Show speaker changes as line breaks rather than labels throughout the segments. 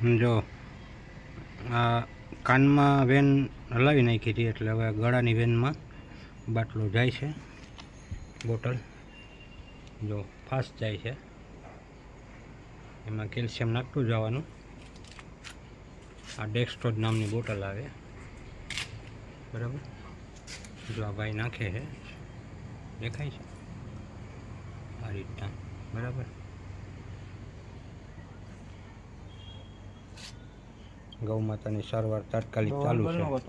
જો, આ કાનમાં વેન હલાવી નાખી હતી એટલે હવે ગળાની વેનમાં બાટલો જાય છે, બોટલ, જો, ફાસ્ટ જાય છે. એમાં કેલ્શિયમ નાખતું જવાનું. આ ડેક્સ્ટોજ નામની બોટલ આવે. બરાબર? જો આ ભાઈ નાખે છે. દેખાય છે? આ રીતના. બરાબર? ગૌ માતાની સારવાર તાત્કાલિક ચાલુ છે.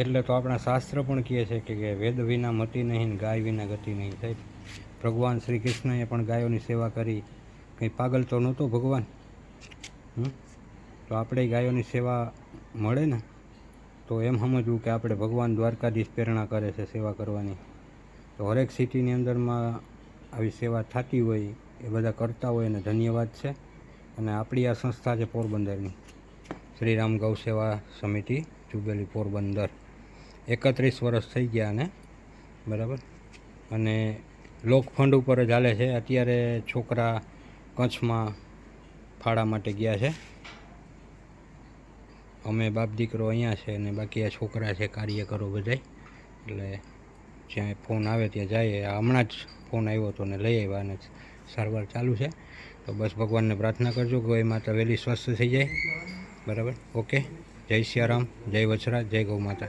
એટલે તો આપણા શાસ્ત્ર પણ કહે છે કે કે વેદ વિના મતિ નહીં ગાય વિના ગતિ નહીં થાય ભગવાન શ્રી કૃષ્ણએ પણ ગાયોની સેવા કરી. કંઈ પાગલ તો નહોતો ભગવાન? હમ? તો આપણે ગાયોની સેવા મળે ને તો એમ સમજવું કે આપણે ભગવાન દ્વારકાધીશ પ્રેરણા કરે છે સેવા કરવાની. તો હરેક સિટીની અંદરમાં આવી સેવા થતી હોય એ બધા કરતા હોય અને ધન્યવાદ છે. અને આપણી આ સંસ્થા છે પોરબંદરની. શ્રીરામ ગૌ સેવા સમિતિ, જુબેલી પોરબંદર. એકત્રીસ વર્ષ થઈ ગયા અને બરાબર? અને લોકફંડ ઉપર જ હાલે છે. અત્યારે છોકરા કચ્છમાં ફાળા માટે ગયા છે. અમે બાપ દીકરો અહીંયા છે અને બાકી આ છોકરા છે કાર્યકરો બધાય. એટલે જ્યાં ફોન આવે ત્યાં જઈએ. હમણાં જ ફોન આવ્યો હતો ને લઈ આવ્યા અને સારવાર ચાલુ છે. તો બસ ભગવાનને પ્રાર્થના કરજો કે એ માતા વહેલી સ્વસ્થ થઈ જાય. બરાબર? ઓકે? જય સિયારામ, જય વછરા, જય ગૌ માતા.